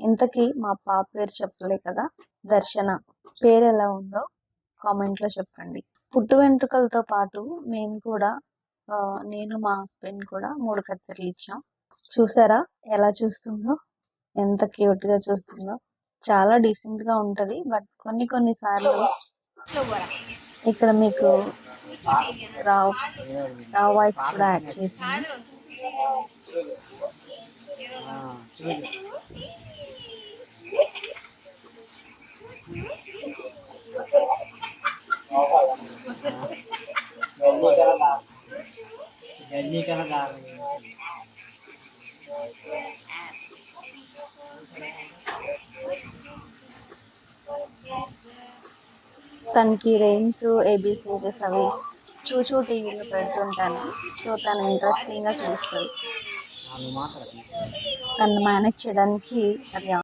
ఇంతకీ మా పాప పేరు చెప్పలే కదా దర్శన. పేరు ఎలా ఉందో కామెంట్లో చెప్పండి. పుట్టు వెంట్రుకలతో పాటు మేము కూడా నేను మా హస్బెండ్ కూడా మూడు కత్తెరలు ఇచ్చాం. చూసారా ఎలా చూస్తుందో? ఎంత క్యూట్గా చూస్తుందో. చాలా డీసెంట్గా బట్ కొన్ని కొన్ని సార్లు ఇక్కడ మీకు రావ్ రావ్ వాయిస్ కూడా యాడ్ చేసింది గల్లీ కన్నా దారుణం తనకి రైమ్స్ ఏబిసిడీస్ అవి చూచూ టీవీలో పెడుతుంటాను సో తను ఇంట్రెస్టింగ్ గా చూస్తుంది నాలుగు మాత్రం తను మేనేజ్ చేయడానికి అది